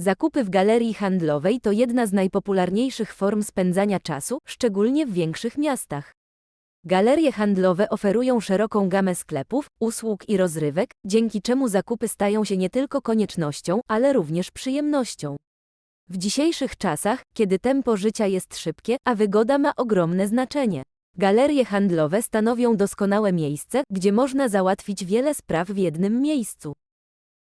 Zakupy w galerii handlowej to jedna z najpopularniejszych form spędzania czasu, szczególnie w większych miastach. Galerie handlowe oferują szeroką gamę sklepów, usług i rozrywek, dzięki czemu zakupy stają się nie tylko koniecznością, ale również przyjemnością. W dzisiejszych czasach, kiedy tempo życia jest szybkie, a wygoda ma ogromne znaczenie, galerie handlowe stanowią doskonałe miejsce, gdzie można załatwić wiele spraw w jednym miejscu.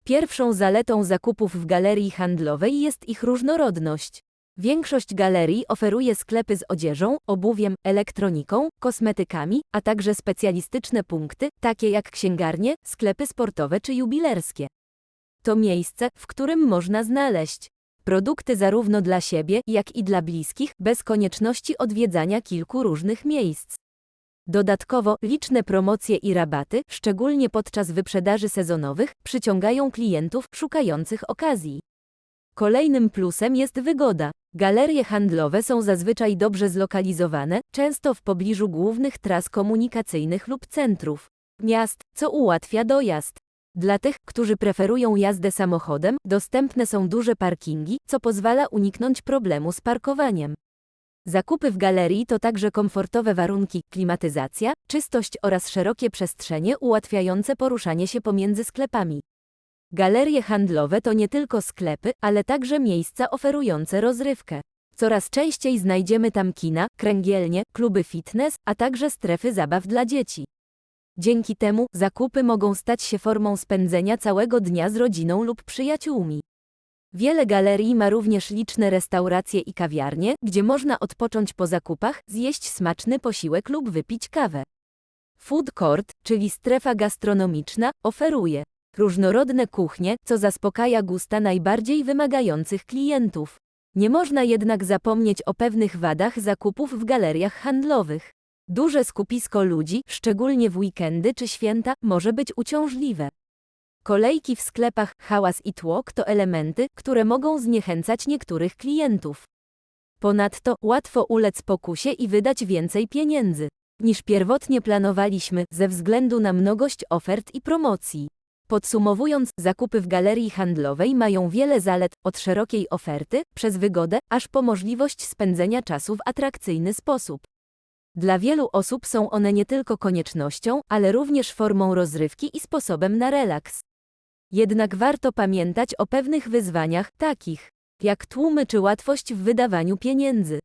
Pierwszą zaletą zakupów w galerii handlowej jest ich różnorodność. Większość galerii oferuje sklepy z odzieżą, obuwiem, elektroniką, kosmetykami, a także specjalistyczne punkty, takie jak księgarnie, sklepy sportowe czy jubilerskie. To miejsce, w którym można znaleźć produkty zarówno dla siebie, jak i dla bliskich, bez konieczności odwiedzania kilku różnych miejsc. Dodatkowo, liczne promocje i rabaty, szczególnie podczas wyprzedaży sezonowych, przyciągają klientów szukających okazji. Kolejnym plusem jest wygoda. Galerie handlowe są zazwyczaj dobrze zlokalizowane, często w pobliżu głównych tras komunikacyjnych lub centrów miast, co ułatwia dojazd. Dla tych, którzy preferują jazdę samochodem, dostępne są duże parkingi, co pozwala uniknąć problemu z parkowaniem. Zakupy w galerii to także komfortowe warunki, klimatyzacja, czystość oraz szerokie przestrzenie ułatwiające poruszanie się pomiędzy sklepami. Galerie handlowe to nie tylko sklepy, ale także miejsca oferujące rozrywkę. Coraz częściej znajdziemy tam kina, kręgielnie, kluby fitness, a także strefy zabaw dla dzieci. Dzięki temu zakupy mogą stać się formą spędzenia całego dnia z rodziną lub przyjaciółmi. Wiele galerii ma również liczne restauracje i kawiarnie, gdzie można odpocząć po zakupach, zjeść smaczny posiłek lub wypić kawę. Food court, czyli strefa gastronomiczna, oferuje różnorodne kuchnie, co zaspokaja gusta najbardziej wymagających klientów. Nie można jednak zapomnieć o pewnych wadach zakupów w galeriach handlowych. Duże skupisko ludzi, szczególnie w weekendy czy święta, może być uciążliwe. Kolejki w sklepach, hałas i tłok to elementy, które mogą zniechęcać niektórych klientów. Ponadto łatwo ulec pokusie i wydać więcej pieniędzy, niż pierwotnie planowaliśmy, ze względu na mnogość ofert i promocji. Podsumowując, zakupy w galerii handlowej mają wiele zalet, od szerokiej oferty, przez wygodę, aż po możliwość spędzenia czasu w atrakcyjny sposób. Dla wielu osób są one nie tylko koniecznością, ale również formą rozrywki i sposobem na relaks. Jednak warto pamiętać o pewnych wyzwaniach, takich jak tłumy czy łatwość w wydawaniu pieniędzy.